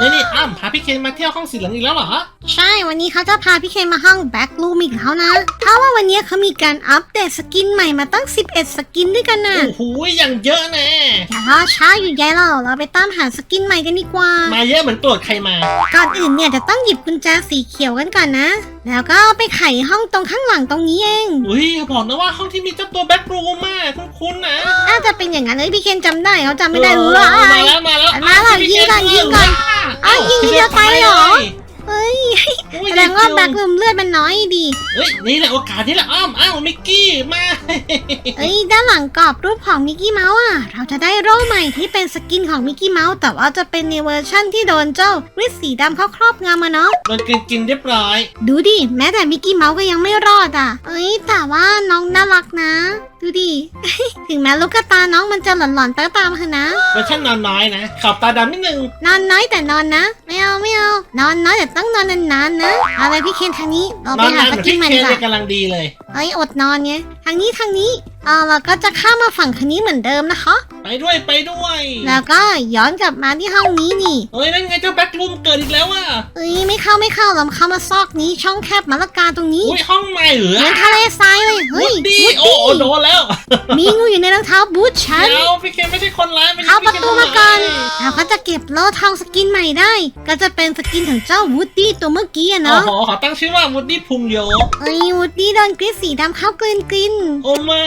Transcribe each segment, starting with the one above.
นี่นี่อ้ำพาพี่เคนมาเที่ยวห้องสีเหลืองอีกแล้วเหรอ ใช่ วันนี้เขาจะพาพี่เคนมาห้องแบ็กลูมอีกแล้วนะถ้าว่าวันนี้เขามีการอัปเดตสกินใหม่มาตั้ง 11 สกินด้วยกันนะโอ้โหอย่างเยอะแน่อย่ารอช้าอยู่ใยเราเราไปตามหาสกินใหม่กันดีกว่า มาเยอะเหมือนตรวจใครมา ก่อนอื่นเนี่ยจะต้องหยิบกุญแจสีเขียวกันก่อนนะ แล้วก็ไปไขห้องตรงข้างหลังตรงนี้เองอุ้ยบอกนะว่าห้องที่มีเจ้าตัวแบ็ครูมมากคุ้นๆนะน่าจะเป็นอย่างนั้นเลยพี่เคนจำได้เขาจำไม่ได้เอรู้อว่ามาแล้วมาแล้วมาแล้วพี่ยิงก่อนเยิงก่อนอ้าวยิงทีเดียวตายเหรอ เฮ้ยอุ้ยแสดงว่าแบ็กลูมเลือดมันน้อยดี เฮ้ยนี่แหละโอกาสนี่แหละอ้อมอ้าวมิกกี้มาเอ้ยด้านหลังกรอบรูปของมิกกี้เมาส์อะ เราจะได้โร่ใหม่ที่เป็นสกินของมิกกี้เมาส์แต่ว่าจะเป็นในเวอร์ชั่นที่โดนเจ้าริดสีดำเข้าครอบงำมาเนาะโดนกินกินเรียบร้อย ดูดิ แม้แต่มิกกี้เมาส์ก็ยังไม่รอดอะ เอ้ยแต่ว่าน้องน่ารักนะดูดิ ถึงแม้ลูกตาน้องมันจะหลอนๆตาตามเถอะนะเวอร์ชันนอนน้อยนะขอบตาดำนิดนึง นอนน้อยแต่นอนนะ ไม่เอาไม่เอา นอนน้อยแต่ต้องนอนนานๆนะเอาเลยพี่เคนทางนี้เรานไปอนหานานเหสมือนกินพี่ใหม่เคดีนกเลว่ายกำลังดีเลย เอ้ยอดนอนไงทางนี้ทางนี้เออเราก็จะข้ามมาฝั่งคันนี้เหมือนเดิมนะคะ ไปด้วยไปด้วยแล้วก็ย้อนกลับมาที่ห้องนี้นี่เฮ้ยนั่นไงเจ้าแบ็ครูมเกิดอีกแล้วอะเอ้ยไม่เข้าไม่เข้าเราเข้ามาซอกนี้ช่องแคบมะละกาตรงนี้อุ้ยห้องใหม่เหรอเหมือนทะเลทรายเลยเฮ้ยวุดดี้วุดโอ้โหโดนแล้วมีงูอยู่ในรองเท้าบูทฉันเดี๋ยวพี่เคนไม่ใช่คนร้ายไม่ใช่เข้าประพี่ตูคนมาก่อนร้ายเราก็จะเก็บโล่ทองสกินใหม่ได้ ก็จะเป็นสกินของเจ้าวูดดี้ตัวเมื่อกี้อะโอ้เนาะโหขอตั้งชื่อว่าวุดดี้พุงโยเอ้ยวูดดี้โดนกรีดสีดำเข้ากลืนกลินโอ้ไม่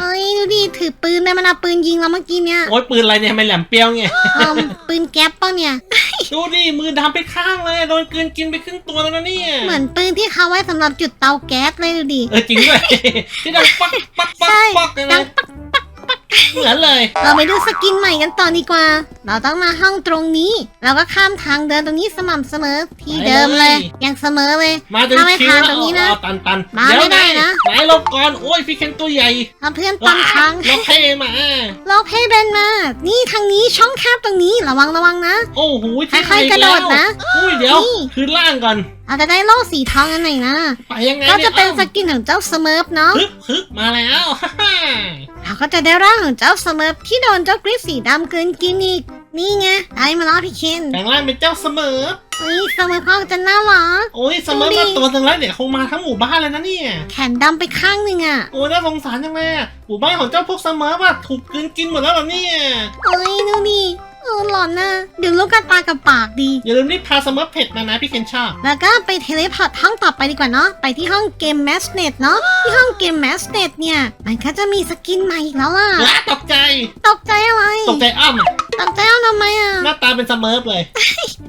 เอ้ยดูดิถือปืนไปมันเอาปืนยิงเราเมื่อกี้เนี่ยโอ้ยปืนอะไรเนี่ยทำไมแหลมเปรี้ยวไง เอิ่มปืนแก๊ปเปล่าเนี่ย ดูดิมือดำไปข้างเลยโดนกลืนกินไปครึ่งตัวแล้วนะเนี่ยเหมือนปืนที่เขาไว้สำหรับจุดเตาแก๊สเลยดูดิ เออจริงด้วย ที่ดังปักปักปักใช่ปักเลยดันะงปัก เหมือนเลย เราไปดูสกินใหม่กันต่อดีกว่า เราต้องมาห้องตรงนี้ เราก็ข้ามทางเดินตรงนี้สม่ำเสมอที่เดิมเลยอย่างเสมอเลยมาจนถ้าไม่คิวทางแล้วตรงนี้นะอ๋อตันตันมาเยวไม่ได้นะ ไหนหลบก่อน โอ้ยพี่เคนตัวใหญ่ถ้าเพื่อนตามทางล็อกให้มาเราเพย์เบนมา นี่ทางนี้ช่องแคบตรงนี้ระวังระวังนะ โอ้โหที่ค่อยๆกระโดดนะอุ้ยเดี๋ยวนี่คือล่างก่อน เราจะได้โล่สีทองกันหน่อยนะ ไปยังไงก็ยจะเป็นสอ้าวกินของเจ้าสเมิร์ฟเนาะฮึบฮึบมาแล้วฮ่าฮ่าเราก็จะได้ร่างของเจ้าสเมิร์ฟที่โดนเจ้ากริฟสีดำกลืนกินอีก นี่ไงได้มาแล้วพี่เคนแปลงร่างเป็นเจ้าเสมอเฮ้ยสเมิร์ฟเขาจะน่ารักโอ้ยเสมอดูดิมาตัวหนึ่งแล้วเดี๋ยวคงมาทั้งหมู่บ้านเลยนะเนี่ย แขนดำไปข้างหนึ่งอะ โอ้ยน่าสงสารจังเลยอะหมู่บ้านของเจ้าพวกเสมอว่าถูกกลืนกินหมดแล้วเหรอเนี่ยเอ้ยดูดิเออหลอนนะเดี๋ยวลูกกระตากับปาก ดี อย่าลืมรีบพาเสมอเผ็ดมานะพี่เคนชอบแล้วก็ไปเทเลพอร์ตห้องต่อไปดีกว่าเนาะ ไปที่ห้องเกมแมสเน็ตเนาะ ที่ห้องเกมแมสเน็ตเนี่ย มันก็จะมีสกินใหม่อีกแล้วล่ะ ว้าตกใจ ตกใจอะไร ตกใจอ้ำอะตกใจเอาทำไมอะหน้าตาเป็นเสมอเลย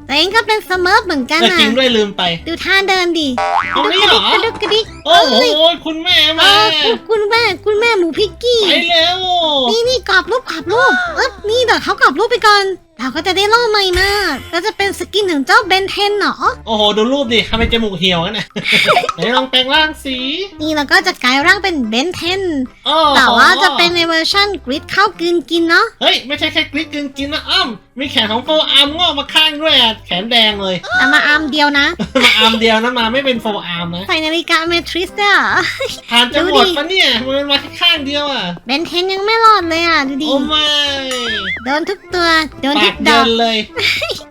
ตัวเองก็เป็นสเมิร์ฟเหมือนกันเอออะจริงด้วยลืมไป ดูท่าเดินดิตรงนี้เหรอ กระดุกกระดิกโอ้โหเอ้ยคุณแม่เอมาอคุณคุณแม่ คุณแม่หมูพิกกี้ ไปเร็วนี่นี่กรอบรูปกรอบรูปเอ๊บนี่เดี๋ยวเขากรอบรูปไปก่อน เราก็จะได้โล่ใหม่มาก็จะเป็นสกินของเจ้าเบนเทนเนาะโอ้โห ดูรูปดิทำไมจมูกเหี่ยวกันน่ะไหนลองแปลงร่างสีนี่เราก็จะกลายร่างเป็นเบนเทนอ้อแต่ว่าจะเป็นในเวอร์ชั่นกริดเข้ากลืนกินเนาะเฮ้ย ไม่ใช่แค่กริกกึนกินนะอ้ำมีแขนของโฟอาร์มงอกมาข้างด้วยอะแขนแดงเลย แต่มาอาร์มเดียวนะ มาอาร์มเดียวนะมาไม่เป็นโฟอาร์มนะใส่นาฬิกาเมทริสเนี่ยผ่านจะดูหมดิดปะเนี่ยมันมาแค่ข้างเดียวอะเบนเทนยังไม่รอดเลยอะดูดิโอ้ไม่โดนทุกตัวโดนปาทุกกดเดิอก นเลย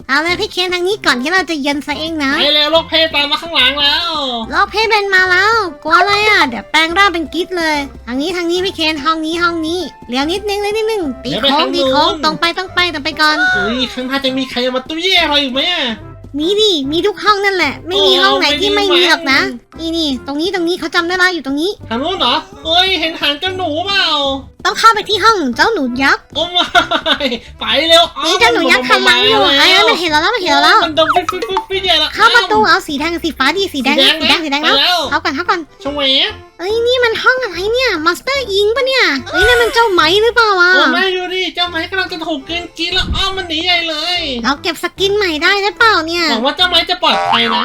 เอาเลยพี่เคนทางนี้ก่อนที่เราจะเย็นซะเองนะไปเร็วโลกเพศตามมาข้างหลังแล้วรอบเพย์เบนมาแล้ว กลัวอะไรอะ เดี๋ยวแปลงร่างเป็นกิ๊ดเลย ทางนี้ทางนี้พี่เคนห้องนี้ห้องนี้เลี้ยวนิดนึงเลยนิดนึงตีโค้งตีโค้งตรงไปตรงไปตรงไปก่อน อุ้ยข้างหน้าจะมีใครมาตุ้ยแย่เราอีกไหมอะมีดิ มีทุกห้องนั่นแหละ ไม่มีโอ้ห้องไหนที่ไม่ไม่มีมีหรอกนะมันนี่นี่ ตรงนี้ตรงนี้เขาจำได้แล้วอยู่ตรงนี้ ทางนู้นเหรอเฮ้ย เห็นหางเจ้าหนูเปล่า ต้องเข้าไปที่ห้องเจ้าหนูยักษ์โอ้ไม่ไปเร็วอ้นี่เจ้าหนูยักษ์ขันหลังอยู่ไอ้ยมันเห็นเราแล้วมันเห็นเราแล้วมันดมฟิตฟิตฟิตฟิตใหญ่แล้วเข้าประตูเอาสีแดงกับสีฟ้าดิสีแดงนะสีแดงสีแดงไปนะแล้วเข้าก่อนเข้าก่อนชงเวฟเอ้ยนี่มันห้องอะไรเนี่ยมาสเตอร์อิงปะเนี่ยเอ้ยนั่นมันเจ้าไหมหรือเปล่าวะโอ้ไม่ดูดิเจ้าไม้กำลังจะถูกกินกินแล้วอ้อมมันหนีใหญ่เลย เราเก็บสกินใหม่ได้หรือเปล่าเนี่ยหวังว่าเจ้าไม้จะปลอดภัยนะ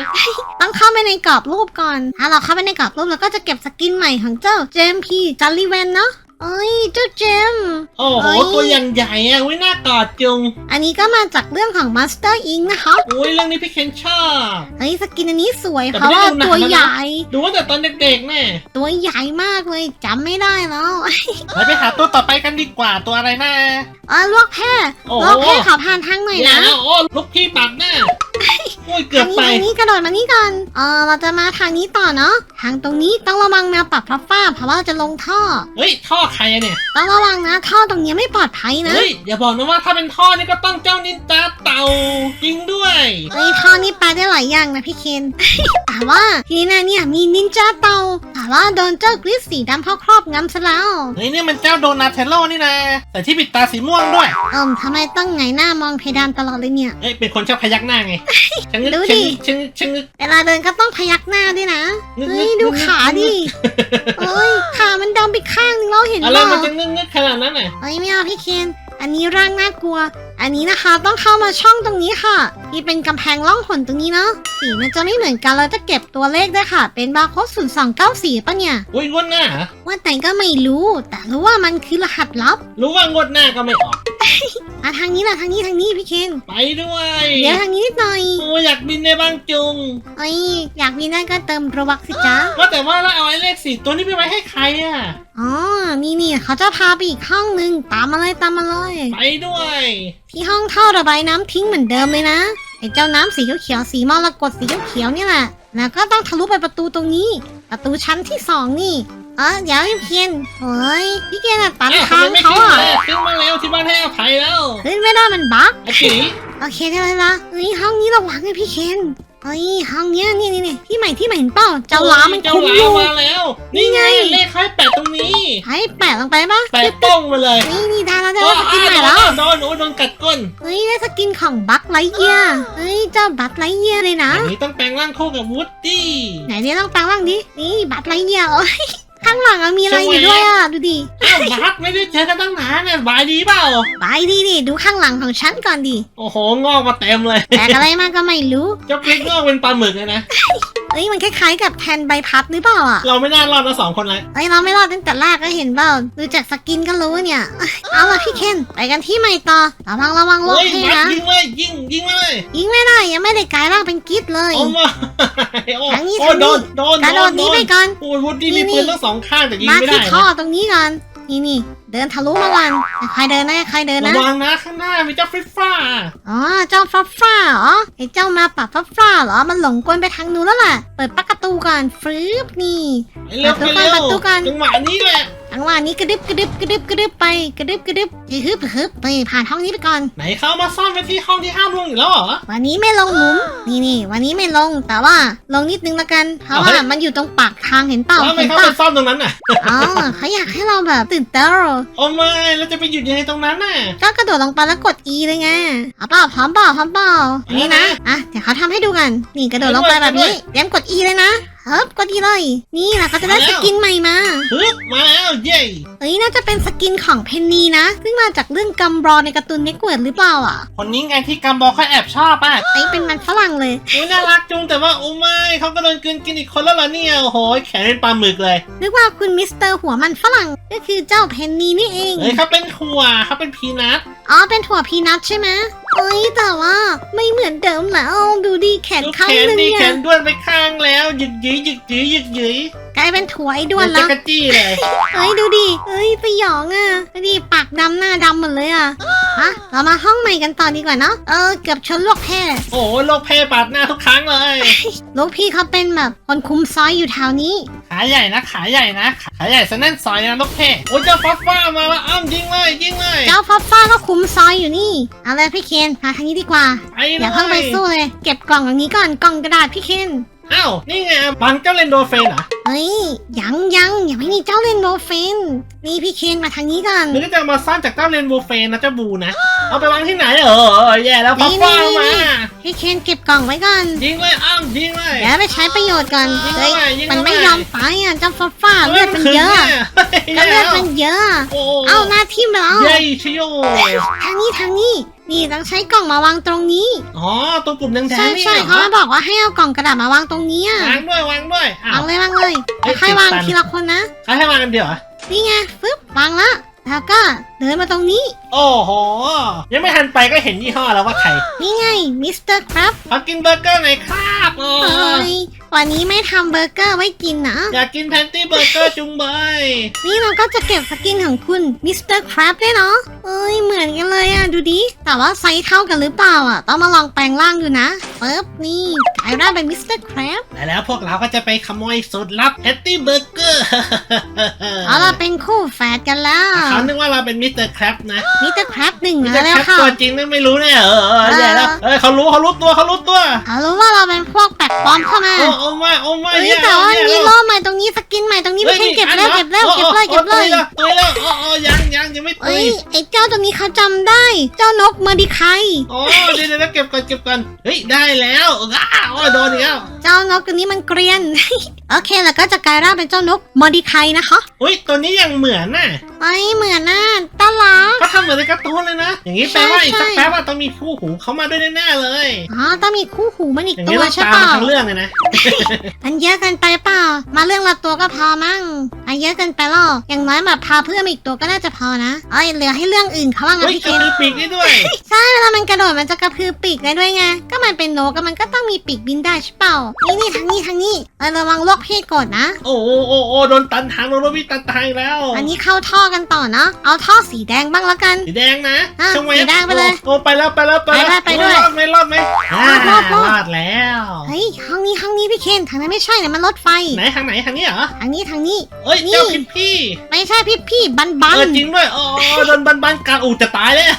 ต้องเข้าไปในกรอบรูปก่อนถ้าเราเข้าไปในกรอบรูปเราก็จะเก็บสกินใหม่ของเจ้าเจมพีจัลลี่แวนเนาะ เอ้ยเจ้าเจม โอ้โหเฮ้ย ตัวอย่างใหญ่อะวิน่ากอดจุงอันนี้ก็มาจากเรื่องของ Master Ink นะคะอุ้ยเรื่องนี้พี่เคนชอบ เฮ้ยสกินอันนี้สวยแต่เพราะไม่ว่าได้ดูหนังตัวแล้วนะ ใหญ่ ดูว่าแต่ตอนเด็กๆแน่ตัวใหญ่มากเลยจำไม่ได้แล้วไปไปหาตัวต่อไปกันดีกว่าตัวอะไรนะอะลวกแพ้โอ้โห ลวกแพ้ขอผ่านทางหน่อยอย่านะแล้วโอ้ลูกพี่ปัดหน้าโอ้ยเกือบไปทางนี้ทางนี้กระโดดมานี่ก่อนเออเราจะมาทางนี้ต่อเนาะทางตรงนี้ต้องระวังแมวปรับพลับฟ้าเพราะว่าจะลงท่อ เฮ้ย ท่อใครอะเนี่ยต้องระวังนะท่อตรงนี้ไม่ปลอดภัยนะเฮ้ยอย่าบอกนะว่าถ้าเป็นท่อนี่ก็ต้องเจ้านินจาเต่าจริงด้วยเฮ้ยท่อนี่ไปได้หลายอย่างนะพี่เคน แต่ว่าทีนี้นะเนี่ยมีนินจาเตาแต่ว่าโดนเจ้ากริสสีดำเข้าครอบงำซะแล้วเฮ้ยนี่มันเจ้าโดนาเทลโลนี่นะแต่ที่ปิดตาสีม่วงด้วยเอิมทำไมต้องไงหน้ามองเพดานตลอดเลยเนี่ย เอ้ยเป็นคนชอบพยักหน้าไงชะงึกดูชะดิงึกชะงึกชะงึก เวลาเดินก็ต้องพยักหน้าด้วยนะนึกเฮ้ยนึกดูนึกขาดิเฮ้ยขามันดำไปข้างนึงเราเห็นอะไรเปล่ามันจะงึกงึกขนาดนั้นน่ะเฮ้ยไม่เอาพี่เคน อันนี้ร่างน่ากลัว อันนี้นะคะต้องเข้ามาช่องตรงนี้ค่ะ ที่เป็นกำแพงล่องหนตรงนี้เนาะสีมันจะไม่เหมือนกันเราจะเก็บตัวเลขด้วยค่ะ เป็นบาร์โค้ดศูนย์สองเก้าสี่ปะเนี่ย อุ้ยงวดหน้าเหรอว่าแต่ก็ไม่รู้ แต่รู้ว่ามันคือรหัสลับรู้ว่างวดหน้าก็ไม่ออก อะทางนี้แหละทางนี้ทางนี้พี่เคนไปด้วยเดี๋ยวทางนี้นิดหน่อยโอ้ยอยากบินในบางจุง เอ้ยอยากมีนั่นก็เติมโรบักสิจ๊ะว่าแต่ว่าเราเอาไอ้เลขสี่ตัวนี้ไปไว้ให้ใครอะ อ๋อนี่นี่เขาจะพาไปอีกห้องนึงตามมาเลยตามมาเลย ไปด้วยที่ห้องท่อระบายน้ำทิ้งเหมือนเดิมเลยนะ ไอ้เจ้าน้ำสีเขียวๆสีมรกตสีเขียวๆนี่แหละ แล้วก็ต้องทะลุไปประตูตรงนี้ ประตูชั้นที่สองนี่ เออเดี๋ยวพี่เพียนเฮ้ยพี่เพียนอะตันเอ้าทางทำไมไม่เขาขึ้นอะเลยขึ้นมาแล้วที่บ้านให้อภัยแล้ว ขึ้นไม่ได้มันบั๊กไอ้จีโอเคได้เลยละเฮ้ยห้องนี้ระวังเลยพี่เคน เฮ้ยห้องเนี้ยนี่นี่นี่ที่ใหม่ที่ใหม่เห็นเปล่าเจ้าล้ามันเจ้าคุมหอลายู่ มาแล้ว นี่นี่ไงไงเลขให้แปะตรงนี้ให้แปะลงไปปะแปะโป้งไปเลยนี่นี่ได้แล้วได้โอ้แล้วสกินอ้าใหม่แล้ว โดนโอ้ยโดนกัดก้น เฮ้ยได้สกินของบัคไลเยียเฮ้ยเจ้าบัคไลเยียเลยนะ อันนี้ต้องแปลงร่างคู่กับวูดดี้ไหนเนี่ยต้องแปลงร่างดินี่บัตรไรเนี่ยโอ้ย ข้างหลังอะมีอะไรอยู่ด้วยอะดูดิอ้าวบัสไม่ได้เจอกันตั้งนานเนี่ยบายดีเปล่า ไปดิดิดูข้างหลังของฉันก่อนดิ โอ้โห งอกมาเต็มเลยแปลกอะไรมาก็ไม่รู้เจ้าพริกงอกเป็นปลาหมึกเลยนะ เอ้ยมันคล้ายๆกับแทนใบพัดหรือเปล่าอะเราไม่น่ารอดนะสองคนเลยเอ้ยเราไม่รอดตั้งแต่แรกก็เห็นเปล่าดูจากสกินก็รู้เนี่ย เอาละพี่เคนไปกันที่ใหม่ต่อระวังระวังโลกเฮ้ยให้บัสนะยิงเลยยิงยิงมาเลยยิงไม่ได้ยังไม่ได้กลายร่างเป็นกิ๊ดเลย โอ้มาโอ้ทางนี้โอ้ทางนี้ โดนโดนกระโดดหนี้ไปก่อนโอ้ยวูดดี้มีนี่ปืนทั้งสองข้างแต่ยิงมาไม่ที่ได้ท่อนะตรงนี้ก่อน นี่นี่เดินทะลุมาก่อนใครเดินนะใครเดินระนะ วังนะข้างหน้ามีเจ้าฟริฟฟ้า อ๋อ เจ้าฟ้าฟ้าเหรอไอ้เจ้ามาปับฟ้าฟ้าเหรอ มันหลงกลไปทางนู้นแล้วล่ะ เปิดประตูก่อนฟรึบนี่ ไปเร็วไปเร็วประตูก่อนจังหวะนี้แหละ จังหวะนี้กระดึบกระดึบกระดึบกระดึบไปกระดึบกระดึบฮึบฮึบไปผ่านห้องนี้ไปก่อน ไหนเขามาซ่อนไว้ที่ห้องที่ห้ามลงอีกแล้วเหรอ วันนี้ไม่ลงหลุมนี่นี่วันนี้ไม่ลงแต่ว่าลงนิดนึงละกันเพราะเอาว่าเฮ้ย มันอยู่ตรงปากทางเห็นเปล่าแล้วทำไมเห็นเขาเปไปล่าซ่อนตรงนั้นน่ะ อ๋อเขาอยากให้เราแบบตื่นเต้นโอ้ไม่เราจะไปหยุดยังไงตรงนั้นน่ะ ก็กระโดดลงไปแล้วกด E เลยไงเอาเปล่าพร้อมเปล่าพร้อมเปล่าอันนี้นะอะเดี๋ยวเขาทำให้ดูกัน นี่กระโดดลงไปแบบนี้เตรียมกด E เลยนะ เฮ้บกด E เลย นี่แหละเขาจะได้สกินใหม่มาฮึบมาแล้วเย้เอ้ยน่าจะเป็นสกินของเพนนีนะ ซึ่งมาจากเรื่องกัมบรอในการ์ตูนเน็กเวิร์ดหรือเปล่าอะ คนนี้ไงที่กัมบอกเขาแอบชอบอะไอ้เป็นมันฝรั่งเลยอุ้ยน่ารักจุงแต่ว่าโอ้ไม่เขาก็โดนกลืนกินอีกคนแล้วเหรอเนี่ยโอ้โหแขนเป็นปลาหมึกเลยนึกว่าคุณมิสเตอร์หัวมันฝรั่งก็คือเจ้าเพนนีนี่เองเฮ้ยเขาเป็นถั่วเขาเป็นพีนัทอ๋อเป็นถั่วพีนัทใช่ไหม เอ้ยแต่ว่าไม่เหมือนเดิมแล้วดูดิแขนดูข้างแขนหนึงดีเนี่แขยนด้วนไปข้างแล้วหยึกหยืยหยึกหยืยหยึกหยืยกลายเป็นถั่วไอ้ด้วนเดี๋ยแล้วจะกระจี้เลยเอ้ยดูดิเอ้ยสยองอะดูดิปากดำหน้าดำหมดเลยอะ ฮะเรามาห้องใหม่กันต่อดีกว่าเนาะเออเกือบชนลวกแพ้โอ้โหโลกเพปาดหน้าทุกครั้งเลยลูกพี่เขาเป็นแบบคนคุมซอยอยู่แถวนี้ ขาใหญ่นะขาใหญ่นะขาใหญ่สนั่นซอยนะลูกเพโอ้ยเจ้าฟ้าฟ้ามาแล้วอ้ำยิงเลยยิงเลยเจ้าฟ้าฟ้าก็คุมซอยอยู่นี่เอาเลยพี่เคนมาทางนี้ดีกว่าไปอย่าเพิ่งไปสู้เลย เก็บกล่องอย่างนี้ก่อนกล่องกระดาษพี่เคนอ้าวนี่ไงบังเจ้าเลนโดเฟนเหรอ เฮ้ยยังยังยังไม่มีเจ้าเล่นโนเฟนนี่พี่เคนมาทางนี้ก่อนหรือจะเอามาซ่อนจากเจ้าเลนโดเฟนนะเจ้าบูนะ เอาไปวางที่ไหนเออแย่แล้วฟ้าฟ้ามาพี่เคนเก็บกล่องไว้ก่อนยิงเลยอ้ำยิงเลยเดี๋ยวไปใช้ประโยชน์ก่อนยิงเฮ้ยเข้าไปยิงมันเข้าไปไม่ยอมไปอะเจ้าฟ้าฟ้าเลือดมันเยอะก็เลือดมันเยอะโอ้เอาหน้าทิ่มไปแล้วเย้ชโยทางนี้ทางนี้นี่ต้องใช้กล่องมาวางตรงนี้ อ๋อตัวปุ่มแดงๆใช่นี่ใช่เหรเขาอมาบอกว่าให้เอากล่องกระดาษมาวางตรงนี้อะวางด้วยวางด้วยอ้าววางเลยวางเลยเอ้ยค่อยๆวางติดตันทีละคนนะ เขาให้วางกันเดียวเหรอ นี่ไงฟึบวางละแล้วก็เดินมาตรงนี้ โอ้โห ยังไม่ทันไปก็เห็นยี่ห้อแล้วว่าใครนี่ไงมิสเตอร์ครับ ขอกินเบอร์เกอร์หน่อยครับโอ้เอ้ย วันนี้ไม่ทำเบอร์เกอร์ไว้กินนะ อยากกินแพนตี้เบอร์เกอร์จุงเบยนี่เราก็จะเก็บสกินของคุณมิสเตอร์ครับด้วยเนาะเอ้ยเหมือนกันเลยอะดูดิ แต่ว่าไซส์เท่ากันหรือเปล่าอะ ต้องมาลองแปลงร่างดูนะปึ๊บนี่กลายร่างเป็นมิสเตอร์ครับและแล้วพวกเราก็จะไปขโมยสูตรลับแพนตี้เบอร์เกอร์เอาเราเป็นคู่แฝดกันแล้วเขานึกว่าเราเป็นมิสเตอร์ครับนะมิสเตอร์ครับหนึ่งมิสเตอแล้ร์วครับค่ะตัวจริงนั่นไม่รู้แน่เออเออเออแย่แล้วเอ้ยเขารู้เขารู้ตัวเขารู้ตัวเขารู้ว่าเราเป็นพวกแปลกปลอมเข้ามาโอ้โอ้ไม่โอ้ไม่เฮ้ยแย่แต่ว่าแย่มีแล้วโล่ใหม่ตรงนี้สกินใหม่ตรงนี้ไม่ใช่เก็บแล้วเก็บแล้วเก็บเลยเก็บเลยตุยแล้วโอ้โอ้ยังยังยังไม่ตุเอ้ยยไอ้เจ้าตัวนี้เขาจำได้ เจ้านกเมอดิไคโอ้เดี๋ยวเดี๋ยวเก็บก่อนเก็บก่อนเฮ้ยได้แล้วอ้าวโอ้ยโดนอีกแล้วเจ้านกตัวนี้มันเกรียนโอเคแล้วก็จะกลายร่างเป็นเจ้านกเมอดิไคนะคะอุ้ยตัวนี้ยังเหมือนน่ะ ไอ้เหมือนน่ะตาลาเขาทำเหมือนในการ์ตูนเลยนะ อย่างนี้แปลว่าใช่อีกสักใช่ แป๊บว่าต้องมีคู่หูเข้ามาด้วยแน่ๆเลย อ๋อต้องมีคู่หูมันอีกอย่างตันี้วต้องใช่ตามเปล่ามาทั้งเรื่องเลยนะ มันเยอะเกินไปเปล่า มาเรื่องละตัวก็พอมั่งอันเยอะเกินไปหรอกอย่างน้อยแบบพาเพื่อนมาอีกตัวก็น่าจะพอนะเอ้ยเหลือให้เรื่องอื่นเขาว่างั้นเฮ้ยพี่กเคนระพือปีกนี่ด้วย ใช่เวลามันกระโดดมันจะกระพือปีกได้ด้วยไงก็ มันเป็นนกก็มันก็ต้องมีปีกบินได้ใช่เปล่า นี่นี่ทางนี้ทางนี้เออระวังโรคเพศก่อนนะ โอ้โหโอ้โหโดนตันทางโดนรถวิตันทางอีกแล้วอันนี้เข้าท่อกันต่อเนาะเอาท่อสีแดงบ้างละกัน สีแดงนะอะช่างไว้สีแดงไปเลยโอ้ไปแล้วไปแล้วไปแล้วไปด้วยไปด้วยรอดไหมรอดไหมอ่ารอดรอด รอดแล้วเฮ้ยห้องนี้ห้องนี้พี่เคนทางนั้นไม่ใช่เนี่ยมันรถไฟไหนทางไหนทางนี้เหรอทางนี้ทางนี้ เอ้ยนี่ เจ้าพิมพี่ไม่ใช่พี่พี่บันบันเออจริงด้วยโอ้โอ้โดนบันบันกัดอูจะตายแล้ว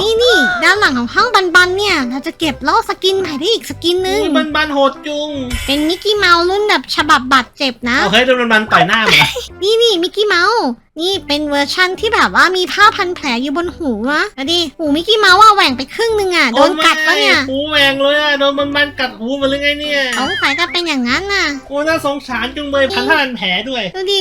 นี่นี่ด้านหลังของห้องบันบันเนี่ย เราจะเก็บโล่สกินใหม่ได้อีกสกินนึงอุ้ยบันบันโหดจุง เป็นมิกกี้เมาส์รุ่นแบบฉบับบาดเจ็บนะ เอาเฮ้ยโดนบันบันต่อยหน้าเหมือนนี่นี่มิกกี้เมาส์ นี่เป็นเวอร์ชั่นที่แบบว่ามีผ้าพันแผลอยู่บนหูนะแล้วดิหูมิกกี้เมาส์ว่าแหว่งไปครึ่งนึงอะโดนกัดปะเนี่ยหูแหวงเลยอะโดนบันบันกัดหูมาหรือไงเนี่ยสงสัยจะเป็นอย่างนั้นน่ะ โอ้น่าสงสารจุงเบยพันธพันแผลด้วย ดูดิ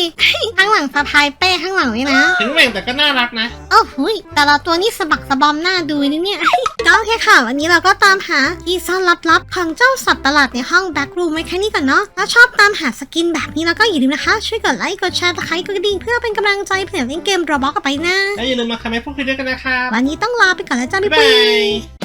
ข้างหลังสะพายเป้ข้างหลังเลยนะ ถึงแหว่งแต่ก็น่ารักนะ โอ้โหยแต่ละตัวนี่สะบักสะบอมหน้าดูนี่เนี่ย ก็โอเคค่ะ วันนี้เราก็ตามหาที่ซ่อนลับๆ ของเจ้าสัตว์ประหลาดในห้องแบ็กรูมไว้แค่นี้ก่อนเนาะถ้าชอบตามหาสกินแบบนี้แล้วก็อย่าลืมนะคะ ช่วยกดไลค์ กดแชร์ตะไคร้กดกระดิ่งเพื่อเป็นกำลังใจเผื่อเล่นเกมรอบล็อกกันไปนะ แล้วอย่าลืมมาคอมเมนต์พูดคุยด้วยกันนะครับ วันนี้ต้องลาไปก่อนแล้วจ้าบ๊าบ๊ายยบาบายย